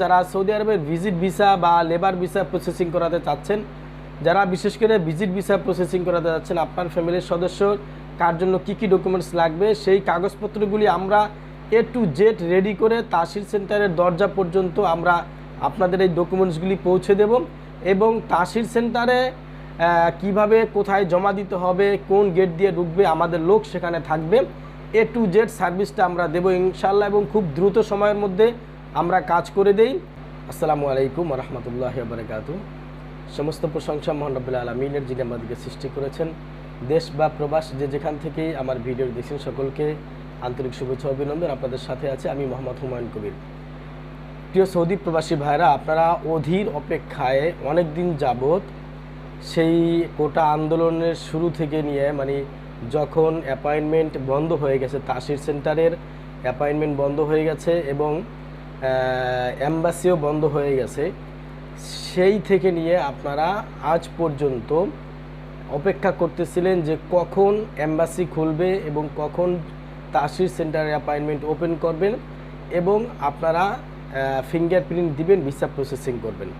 যারা সৌদি আরবের visit visa বা লেবার ভিসা প্রসেসিং করাতে চাচ্ছেন, যারা বিশেষ করে ভিজিট ভিসা প্রসেসিং করাতে যাচ্ছেন আপনার ফ্যামিলির সদস্য, কার জন্য কী কী ডকুমেন্টস লাগবে, সেই কাগজপত্রগুলি আমরা এ টু জেড রেডি করে তাসির সেন্টারের দরজা পর্যন্ত আমরা আপনাদের এই ডকুমেন্টসগুলি পৌঁছে দেব এবং তাসির সেন্টারে কীভাবে কোথায় জমা দিতে হবে, কোন গেট দিয়ে ঢুকবে, আমাদের লোক সেখানে থাকবে। এ টু জেড সার্ভিসটা আমরা দেবো ইনশাল্লাহ এবং খুব দ্রুত সময়ের মধ্যে আমরা কাজ করে দেই। আসসালামু আলাইকুম রহমতুল্লাহ বারকাত সমস্ত প্রশংসা মোহান রব্বুল্লাহ আলমিনের যিনি আমাদেরকে সৃষ্টি করেছেন। দেশ বা প্রবাস যে যেখান থেকেই আমার ভিডিও দেখছেন সকলকে আন্তরিক শুভেচ্ছা অভিনন্দন আপনাদের সাথে আছে আমি মোহাম্মদ হুমায়ুন কবির। প্রিয় সৌদি প্রবাসী ভাইরা আপনারা অধীর অপেক্ষায় অনেক দিন যাবৎ সেই কোটা আন্দোলনের শুরু থেকে নিয়ে মানে যখন অ্যাপয়েন্টমেন্ট বন্ধ হয়ে গেছে, তাসির সেন্টারের অ্যাপয়েন্টমেন্ট বন্ধ হয়ে গেছে এবং অ্যাম্বাসিও বন্ধ হয়ে গেছে। সেই থেকে নিয়ে আপনারা আজ পর্যন্ত অপেক্ষা করতেছিলেন যে কখন অ্যাম্বাসি খুলবে এবং কখন তাসির সেন্টারের অ্যাপয়েন্টমেন্ট ওপেন করবেন এবং আপনারা ফিঙ্গারপ্রিন্ট দিবেন ভিসা প্রসেসিং করবেন।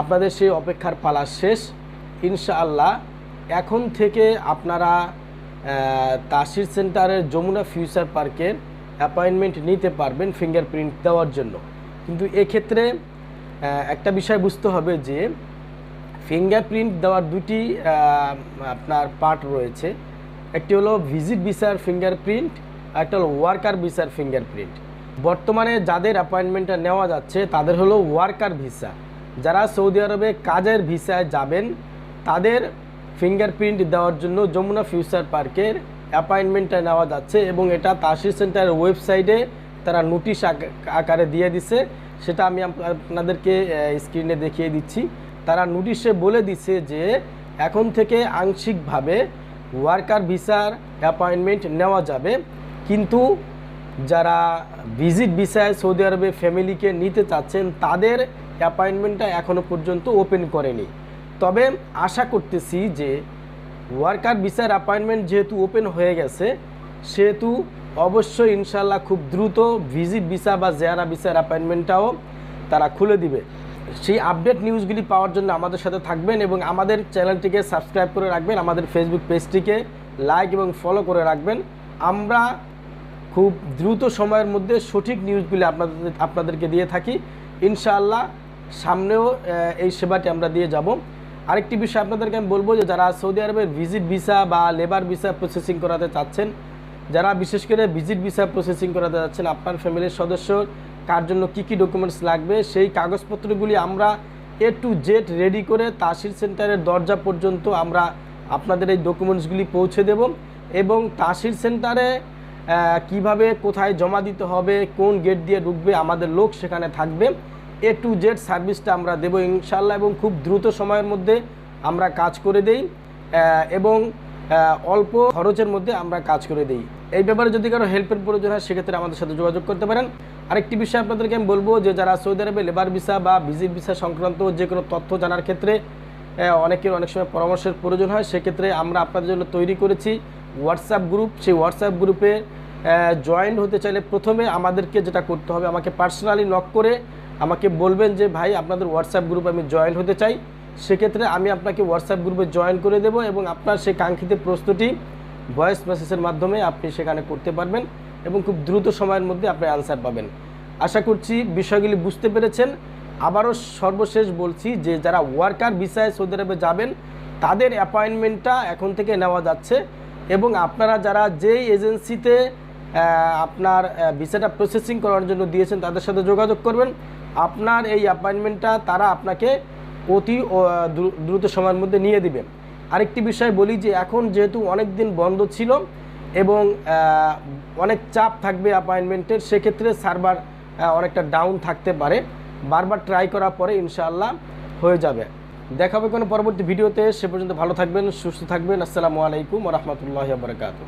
আপনাদের সেই অপেক্ষার পালা শেষ। ইনশাআল্লাহ এখন থেকে আপনারা তাসির সেন্টারের যমুনা ফিউচার পার্কের অ্যাপয়েন্টমেন্ট নিতে পারবেন ফিঙ্গারপ্রিন্ট দেওয়ার জন্য। কিন্তু এক্ষেত্রে একটা বিষয় বুঝতে হবে যে ফিঙ্গারপ্রিন্ট দেওয়ার দুটি আপনার পার্ট রয়েছে। একটি হলো ভিজিট ভিসার ফিঙ্গারপ্রিন্ট আর একটা হলো ওয়ার্কার ভিসার ফিঙ্গারপ্রিন্ট বর্তমানে যাদের অ্যাপয়েন্টমেন্টটা নেওয়া যাচ্ছে, তাদের হলো ওয়ার্কার ভিসা যারা সৌদি আরবে কাজের ভিসায় যাবেন, তাদের ফিঙ্গারপ্রিন্ট দেওয়ার জন্য যমুনা ফিউচার পার্কের অ্যাপয়েন্টমেন্টটা নেওয়া যাচ্ছে এবং এটা তাসির সেন্টারের ওয়েবসাইটে তারা নোটিশ আকারে দিয়ে দিছে। সেটা আমি আপনাদেরকে স্ক্রিনে দেখিয়ে দিচ্ছি। তারা নোটিশে বলে দিছে যে এখন থেকে আংশিকভাবে ওয়ার্কার ভিসার অ্যাপয়েন্টমেন্ট নেওয়া যাবে। কিন্তু যারা ভিজিট ভিসায় সৌদি আরবে ফ্যামিলিকে নিতে চাচ্ছেন, তাদের অ্যাপয়েন্টমেন্টটা এখনও পর্যন্ত ওপেন করেনি। তবে আশা করতেছি যে ওয়ার্কার ভিসার অ্যাপয়েন্টমেন্ট যেহেতু ওপেন হয়ে গেছে, সেহেতু অবশ্যই ইনশাল্লাহ খুব দ্রুত ভিজিট ভিসা বা জেয়ারা ভিসার অ্যাপয়েন্টমেন্টটাও তারা খুলে দিবে। সেই আপডেট নিউজগুলি পাওয়ার জন্য আমাদের সাথে থাকবেন এবং আমাদের চ্যানেলটিকে সাবস্ক্রাইব করে রাখবেন, আমাদের ফেসবুক পেজটিকে লাইক এবং ফলো করে রাখবেন। আমরা খুব দ্রুত সময়ের মধ্যে সঠিক নিউজগুলি আপনাদের, আপনাদেরকে দিয়ে থাকি। ইনশাআল্লাহ সামনেও এই সেবাটি আমরা দিয়ে যাব। আরেকটি বিষয় আপনাদেরকে আমি বলব যে যারা সৌদি আরবের ভিজিট ভিসা বা লেবার ভিসা প্রসেসিং করাতে চাচ্ছেন, যারা বিশেষ করে ভিজিট ভিসা প্রসেসিং করাতে চাচ্ছেন, আপনার ফ্যামিলির সদস্য, কার জন্য কী কী ডকুমেন্টস লাগবে, সেই কাগজপত্রগুলি আমরা এ টু জেড রেডি করে তাসির সেন্টারের দরজা পর্যন্ত আমরা আপনাদের এই ডকুমেন্টসগুলি পৌঁছে দেব এবং তাসির সেন্টারে কীভাবে কোথায় জমা দিতে হবে, কোন গেট দিয়ে ঢুকবে, আমাদের লোক সেখানে থাকবে। এ টু জেড সার্ভিসটা আমরা দেবো ইনশাল্লাহ এবং খুব দ্রুত সময়ের মধ্যে আমরা কাজ করে দেই এবং অল্প খরচের মধ্যে আমরা কাজ করে দিই। এই ব্যাপারে যদি কারও হেল্পের প্রয়োজন হয়, সেক্ষেত্রে আমাদের সাথে যোগাযোগ করতে পারেন। আরেকটি বিষয় আপনাদেরকে আমি বলব যে, যারা সৌদি আরবে লেবার ভিসা বা ভিজিট ভিসা সংক্রান্ত যে কোনো তথ্য জানার ক্ষেত্রে অনেকের অনেক সময় পরামর্শের প্রয়োজন হয়। সেক্ষেত্রে আমরা আপনাদের জন্য তৈরি করেছি হোয়াটসঅ্যাপ গ্রুপ সেই হোয়াটসঅ্যাপ গ্রুপে জয়েন্ট হতে চাইলে প্রথমে আমাদেরকে যেটা করতে হবে, আমাকে পার্সোনালি নক করে আমাকে বলবেন যে, ভাই, আপনাদের হোয়াটসঅ্যাপ গ্রুপে আমি জয়েন্ট হতে চাই। সেক্ষেত্রে আমি আপনাকে হোয়াটসঅ্যাপ গ্রুপে জয়েন করে দেব এবং আপনার সেই কাঙ্ক্ষিত প্রস্তুতি ভয়েস মেসেজের মাধ্যমে আপনি সেখানে করতে পারবেন এবং খুব দ্রুত সময়ের মধ্যে আপনি আনসার পাবেন। আশা করছি বিষয়গুলি বুঝতে পেরেছেন। আবারও সর্বশেষ বলছি যে, যারা ওয়ার্কার ভিসায় সৌদি আরবে যাবেন, তাদের অ্যাপয়েন্টমেন্টটা এখন থেকে নেওয়া যাচ্ছে এবং আপনারা যারা যেই এজেন্সিতে আপনার ভিসাটা প্রসেসিং করার জন্য দিয়েছেন, তাদের সাথে যোগাযোগ করবেন। আপনার এই অ্যাপয়েন্টমেন্টটা তারা আপনাকে অতি দ্রুত সময়ের মধ্যে নিয়ে দিবে। আরেকটি বিষয় বলি যে, এখন যেহেতু অনেক দিন বন্ধ ছিল এবং অনেক চাপ থাকবে অ্যাপয়েন্টমেন্টের সেক্ষেত্রে সার্ভার অনেকটা ডাউন থাকতে পারে। বারবার ট্রাই করার পরে ইনশাআল্লাহ হয়ে যাবে। দেখা হবে কোনো পরবর্তী ভিডিওতে। সে পর্যন্ত ভালো থাকবেন, সুস্থ থাকবেন। আসসালামু আলাইকুম রহমতুল্লাহ বারকাত